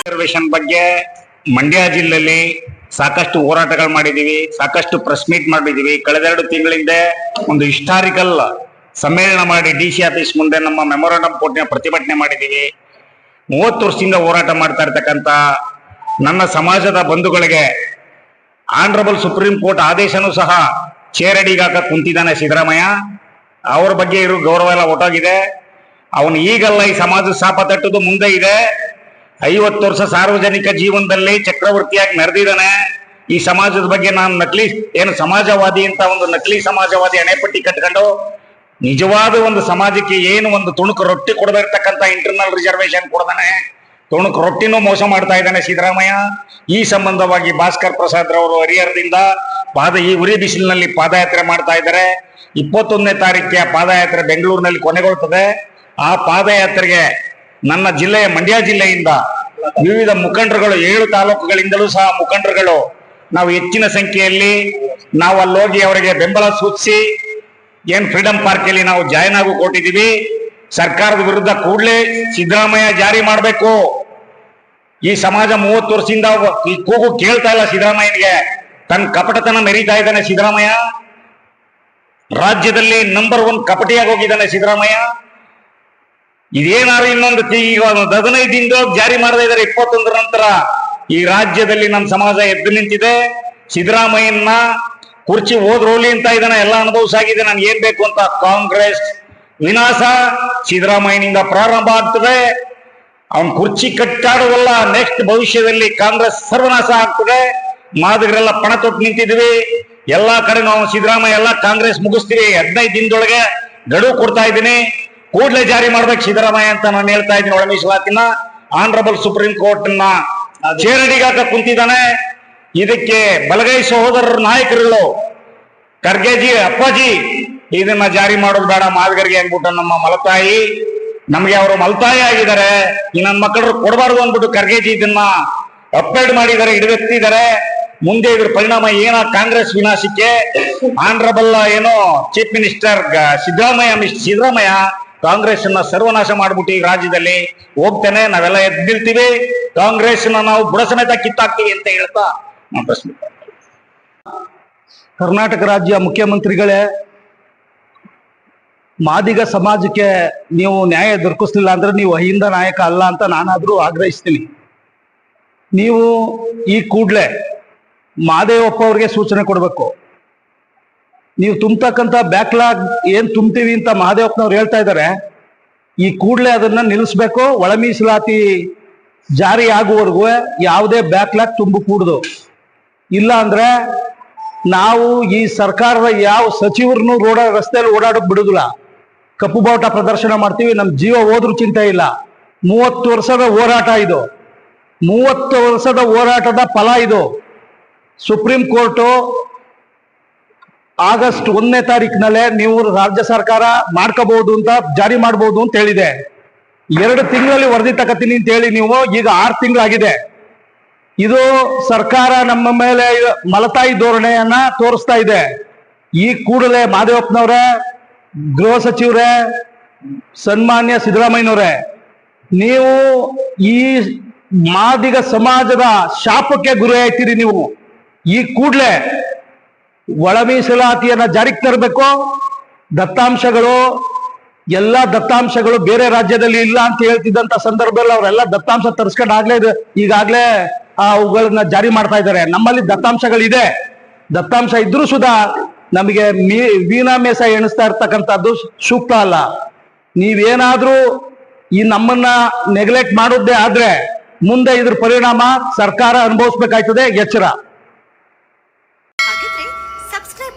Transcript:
Reservation ಬಗ್ಗೆ ಮಂಡ್ಯ ಜಿಲ್ಲೆಯಲ್ಲಿ ಸಾಕಷ್ಟು ಹೋರಾಟಗಳು ಮಾಡಿದೀವಿ ಸಾಕಷ್ಟು ಪ್ರೆಸ್ ಮೀಟ್ ಮಾಡಿದೀವಿ ಕಳೆದೆರಡು ತಿಂಗಳಿಂದ ಒಂದು ಹಿಸ್ಟಾರಿಕಲ್ ಸಮ್ಮೇಳನ ಮಾಡಿ ಡಿ ಸಿ ಆಫೀಸ್ ಮುಂದೆ ನಮ್ಮ ಮೆಮೊರಾಂಡಮ್ ಕೋರ್ಟ್ನ ಪ್ರತಿಭಟನೆ ಮಾಡಿದೀವಿ ಮೂವತ್ತು ವರ್ಷದಿಂದ ಹೋರಾಟ ಮಾಡ್ತಾ ಇರ್ತಕ್ಕಂಥ ನನ್ನ ಸಮಾಜದ ಬಂಧುಗಳಿಗೆ ಆನರಬಲ್ ಸುಪ್ರೀಂ ಕೋರ್ಟ್ ಆದೇಶನೂ ಸಹ ಚೇರಡಿಗಾಕ ಕುಂತಿದ್ದಾನೆ ಸಿದ್ದರಾಮಯ್ಯ. ಅವ್ರ ಬಗ್ಗೆ ಇರೋ ಗೌರವ ಎಲ್ಲ ಒಟ್ಟಾಗಿದೆ. ಅವನು ಈಗಲ್ಲ ಈ ಸಮಾಜ ಶಾಪ ತಟ್ಟುದು ಮುಂದೆ ಇದೆ. ಐವತ್ತು ವರ್ಷ ಸಾರ್ವಜನಿಕ ಜೀವನದಲ್ಲಿ ಚಕ್ರವರ್ತಿಯಾಗಿ ನಡೆದಿದ್ದಾನೆ. ಈ ಸಮಾಜದ ಬಗ್ಗೆ ನಾನು ನಕಲಿ, ಏನು ಸಮಾಜವಾದಿ ಅಂತ ಒಂದು ನಕಲಿ ಸಮಾಜವಾದಿ ಅಣೆಪಟ್ಟಿ ಕಟ್ಕೊಂಡು, ನಿಜವಾದ ಒಂದು ಸಮಾಜಕ್ಕೆ ಏನು ಒಂದು ತುಣುಕು ರೊಟ್ಟಿ ಕೊಡದಿರ್ತಕ್ಕಂಥ ಇಂಟರ್ನಲ್ ರಿಸರ್ವೇಶನ್ ಕೊಡ್ದಾನೆ ತುಣುಕು ರೊಟ್ಟಿನೂ ಮೋಸ ಮಾಡ್ತಾ ಇದ್ದಾನೆ ಸಿದ್ದರಾಮಯ್ಯ. ಈ ಸಂಬಂಧವಾಗಿ ಭಾಸ್ಕರ್ ಪ್ರಸಾದ್ ರವರು ಹರಿಹರದಿಂದ ಪಾದ, ಈ ಉರಿ ಬಿಸಿಲಿನಲ್ಲಿ ಪಾದಯಾತ್ರೆ ಮಾಡ್ತಾ ಇದ್ದಾರೆ. ಇಪ್ಪತ್ತೊಂದನೇ ತಾರೀಕಿಗೆ ಪಾದಯಾತ್ರೆ ಬೆಂಗಳೂರಿನಲ್ಲಿ ಕೊನೆಗೊಳ್ತದೆ. ಆ ಪಾದಯಾತ್ರೆಗೆ ನನ್ನ ಜಿಲ್ಲೆಯ ಮಂಡ್ಯ ಜಿಲ್ಲೆಯಿಂದ ವಿವಿಧ ಮುಖಂಡರುಗಳು, ಏಳು ತಾಲೂಕುಗಳಿಂದಲೂ ಸಹ ಮುಖಂಡರುಗಳು ನಾವು ಹೆಚ್ಚಿನ ಸಂಖ್ಯೆಯಲ್ಲಿ ನಾವು ಅಲ್ಲಿ ಹೋಗಿ ಅವರಿಗೆ ಬೆಂಬಲ ಸೂಚಿಸಿ ಏನ್ ಫ್ರೀಡಂ ಪಾರ್ಕ್ ಅಲ್ಲಿ ನಾವು ಜಾಯಿನ್ ಆಗು ಕೊಟ್ಟಿದ್ದೀವಿ ಸರ್ಕಾರದ ವಿರುದ್ಧ ಕೂಡಲೇ ಸಿದ್ದರಾಮಯ್ಯ ಜಾರಿ ಮಾಡಬೇಕು. ಈ ಸಮಾಜ ಮೂವತ್ತು ವರ್ಷದಿಂದ ಈ ಕೂಗು ಕೇಳ್ತಾ ಇಲ್ಲ ಸಿದ್ದರಾಮಯ್ಯನಿಗೆ. ತನ್ನ ಕಪಟತನ ಮೆರೀತಾ ಇದ್ದಾನೆ ಸಿದ್ದರಾಮಯ್ಯ. ರಾಜ್ಯದಲ್ಲಿ ನಂಬರ್ ಒನ್ ಕಪಟಿಯಾಗಿ ಹೋಗಿದ್ದಾನೆ ಸಿದ್ದರಾಮಯ್ಯ. ಇದೇನಾದ್ರು ಇನ್ನೊಂದು ಈಗ ಹದಿನೈದು ದಿನದೊಳಗೆ ಜಾರಿ ಮಾಡದೇ ಇದ್ದಾರೆ ಇಪ್ಪತ್ತೊಂದರ ನಂತರ. ಈ ರಾಜ್ಯದಲ್ಲಿ ನಮ್ಮ ಸಮಾಜ ಎದ್ದು ನಿಂತಿದೆ. ಸಿದ್ದರಾಮಯ್ಯನ ಕುರ್ಚಿ ಹೋದ್ರೋಲಿ ಅಂತ ಇದನ್ನ ಎಲ್ಲ ಅನುಭವಿಸಾಗಿದೆ ನಾನು ಏನ್ ಬೇಕು ಅಂತ. ಕಾಂಗ್ರೆಸ್ ವಿನಾಶ, ಸಿದ್ದರಾಮಯ್ಯನಿಂದ ಪ್ರಾರಂಭ ಆಗ್ತದೆ. ಅವನ್ ಕುರ್ಚಿ ಕಟ್ಟಾಡುವಲ್ಲ ನೆಕ್ಸ್ಟ್ ಭವಿಷ್ಯದಲ್ಲಿ ಕಾಂಗ್ರೆಸ್ ಸರ್ವನಾಶ ಆಗ್ತದೆ. ಮಾದಿಗರೆಲ್ಲ ಪಣ ತೊಟ್ಟು ನಿಂತಿದ್ವಿ. ಎಲ್ಲಾ ಕಡೆ ನಾವು ಸಿದ್ದರಾಮಯ್ಯ ಎಲ್ಲ ಕಾಂಗ್ರೆಸ್ ಮುಗಿಸ್ತೀವಿ. ಹದಿನೈದು ದಿನದೊಳಗೆ ಗಡುವು ಕೊಡ್ತಾ ಇದ್ದೀನಿ. ಕೂಡಲೇ ಜಾರಿ ಮಾಡ್ಬೇಕು ಸಿದ್ದರಾಮಯ್ಯ ಅಂತ ನಾನು ಹೇಳ್ತಾ ಇದ್ದೀನಿ ಒಳ ಮೀಸಲಾತಿನ. ಆನರಬಲ್ ಸುಪ್ರೀಂ ಕೋರ್ಟ್ನ ಚೇರಡಿಗಾಕ ಕುಂತಿದ್ದಾನೆ. ಇದಕ್ಕೆ ಬಲಗೈ ಸಹೋದರರ ನಾಯಕರುಗಳು, ಖರ್ಗೆಜಿ, ಅಪ್ಪಾಜಿ, ಇದನ್ನ ಜಾರಿ ಮಾಡೋದು ಬೇಡ ಮಾದಗರಿಗೆ ಅಂದ್ಬಿಟ್ಟು ನಮ್ಮ ಮಲತಾಯಿ. ನಮಗೆ ಅವರು ಮಲತಾಯಿ ಆಗಿದ್ದಾರೆ. ಈ ನನ್ನ ಮಕ್ಕಳು ಕೊಡಬಾರ್ದು ಅಂದ್ಬಿಟ್ಟು ಖರ್ಗೆಜಿ ಇದನ್ನ ಅಪ್ಡೇಟ್ ಮಾಡಿದ್ದಾರೆ ಹಿಡಿದೆತ್ತಿದ್ದಾರೆ ಮುಂದೆ ಇದ್ರ ಪರಿಣಾಮ ಏನ ಕಾಂಗ್ರೆಸ್ ವಿನಾಶಕ್ಕೆ? ಆನರಬಲ್ ಏನೋ ಚೀಫ್ ಮಿನಿಸ್ಟರ್ ಸಿದ್ದರಾಮಯ್ಯ ಸಿದ್ದರಾಮಯ್ಯ ಕಾಂಗ್ರೆಸ್ ಸರ್ವನಾಶ ಮಾಡ್ಬಿಟ್ಟು ಈ ರಾಜ್ಯದಲ್ಲಿ ಹೋಗ್ತೇನೆ, ನಾವೆಲ್ಲ ಎದ್ದಿರ್ತೀವಿ ಕಾಂಗ್ರೆಸ್ ನಾವು ಬುಡ ಸಮೇತ ಕಿತ್ತಾಕ್ತೀವಿ ಅಂತ ಹೇಳ್ತಾ ನಾನು ಪ್ರಶ್ನೆ. ಕರ್ನಾಟಕ ರಾಜ್ಯ ಮುಖ್ಯಮಂತ್ರಿಗಳೇ, ಮಾದಿಗ ಸಮಾಜಕ್ಕೆ ನೀವು ನ್ಯಾಯ ದೊರಕಿಸ್ಲಿಲ್ಲ ಅಂದ್ರೆ ನೀವು ಅಹಿಂದ ನಾಯಕ ಅಲ್ಲ ಅಂತ ನಾನಾದ್ರೂ ಆಗ್ರಹಿಸ್ತೀನಿ. ನೀವು ಈ ಕೂಡ್ಲೆ ಮಾದೇವಪ್ಪ ಅವ್ರಿಗೆ ಸೂಚನೆ ಕೊಡಬೇಕು. ನೀವು ತುಂಬತಕ್ಕಂಥ ಬ್ಯಾಕ್ಲಾಗ್ ಏನ್ ತುಂಬ್ತೀವಿ ಅಂತ ಮಹಾದೇವಪ್ಪನವ್ರು ಹೇಳ್ತಾ ಇದ್ದಾರೆ. ಈ ಕೂಡಲೇ ಅದನ್ನ ನಿಲ್ಲಿಸ್ಬೇಕು. ಒಳ ಮೀಸಲಾತಿ ಜಾರಿ ಆಗುವವರೆಗೂ ಯಾವುದೇ ಬ್ಯಾಕ್ಲಾಗ್ ತುಂಬಕೂಡ್ದು ಇಲ್ಲ ಅಂದ್ರೆ ನಾವು ಈ ಸರ್ಕಾರದ ಯಾವ ಸಚಿವರನ್ನು ರೋಡ ರಸ್ತೆಯಲ್ಲಿ ಓಡಾಡಕ್ ಬಿಡುದಿಲ್ಲ. ಕಪ್ಪು ಬಾವುಟ ಪ್ರದರ್ಶನ ಮಾಡ್ತೀವಿ, ನಮ್ ಜೀವ ಹೋದ್ರೂ ಚಿಂತೆ ಇಲ್ಲ. ಮೂವತ್ತು ವರ್ಷದ ಹೋರಾಟ ಇದು. ಮೂವತ್ತು ವರ್ಷದ ಹೋರಾಟದ ಫಲ ಇದು. ಸುಪ್ರೀಂ ಕೋರ್ಟು ಆಗಸ್ಟ್ ಒಂದನೇ ತಾರೀಕಿನಲ್ಲೇ ನೀವು ರಾಜ್ಯ ಸರ್ಕಾರ ಮಾಡ್ಕೋಬಹುದು ಅಂತ ಜಾರಿ ಮಾಡಬಹುದು ಅಂತ ಹೇಳಿದೆ. ಎರಡು ತಿಂಗಳಲ್ಲಿ ವರದಿ ತಗತೀನಿ ಅಂತ ಹೇಳಿ ನೀವು, ಈಗ ಆರು ತಿಂಗಳಾಗಿದೆ. ಇದು ಸರ್ಕಾರ ನಮ್ಮ ಮೇಲೆ ಮಲತಾಯಿ ಧೋರಣೆಯನ್ನ ತೋರಿಸ್ತಾ ಇದೆ. ಈ ಕೂಡಲೇ ಮಾದೇವಪ್ಪನವ್ರೆ, ಗೃಹ ಸಚಿವರೇ, ಸನ್ಮಾನ್ಯ ಸಿದ್ದರಾಮಯ್ಯನವರೇ, ನೀವು ಈ ಮಾದಿಗ ಸಮಾಜದ ಶಾಪಕ್ಕೆ ಗುರಿ ಆಯ್ತೀರಿ ನೀವು. ಈ ಕೂಡಲೇ ಒಳ ಮೀಸಲಾತಿಯನ್ನ ಜಾರಿಗೆ ತರಬೇಕು. ದತ್ತಾಂಶಗಳು ಎಲ್ಲ ದತ್ತಾಂಶಗಳು ಬೇರೆ ರಾಜ್ಯದಲ್ಲಿ ಇಲ್ಲ ಅಂತ ಹೇಳ್ತಿದ್ದಂತ ಸಂದರ್ಭದಲ್ಲಿ ಅವರೆಲ್ಲ ದತ್ತಾಂಶ ತರಿಸ್ಕೊಂಡು ಆಗ್ಲೇ ಇದೆ ಈಗಾಗ್ಲೇ ಆ, ಅವುಗಳನ್ನ ಜಾರಿ ಮಾಡ್ತಾ ಇದ್ದಾರೆ. ನಮ್ಮಲ್ಲಿ ದತ್ತಾಂಶಗಳಿದೆ. ದತ್ತಾಂಶ ಇದ್ರೂ ಸುಧಾ ನಮಗೆ ಮೀ ವೀಣಾ ಮೇಸ ಎಣಿಸ್ತಾ ಇರ್ತಕ್ಕಂಥದ್ದು ಸೂಕ್ತ ಅಲ್ಲ. ನೀವೇನಾದ್ರೂ ಈ ನಮ್ಮನ್ನ ನೆಗ್ಲೆಕ್ಟ್ ಮಾಡೋದೇ ಆದ್ರೆ ಮುಂದೆ ಇದ್ರ ಪರಿಣಾಮ ಸರ್ಕಾರ ಅನುಭವಿಸ್ಬೇಕಾಯ್ತದೆ ಎಚ್ಚರ ಹಾಗಿದ್ರೆ ಸಬ್ಸ್ಕ್ರೈಬ್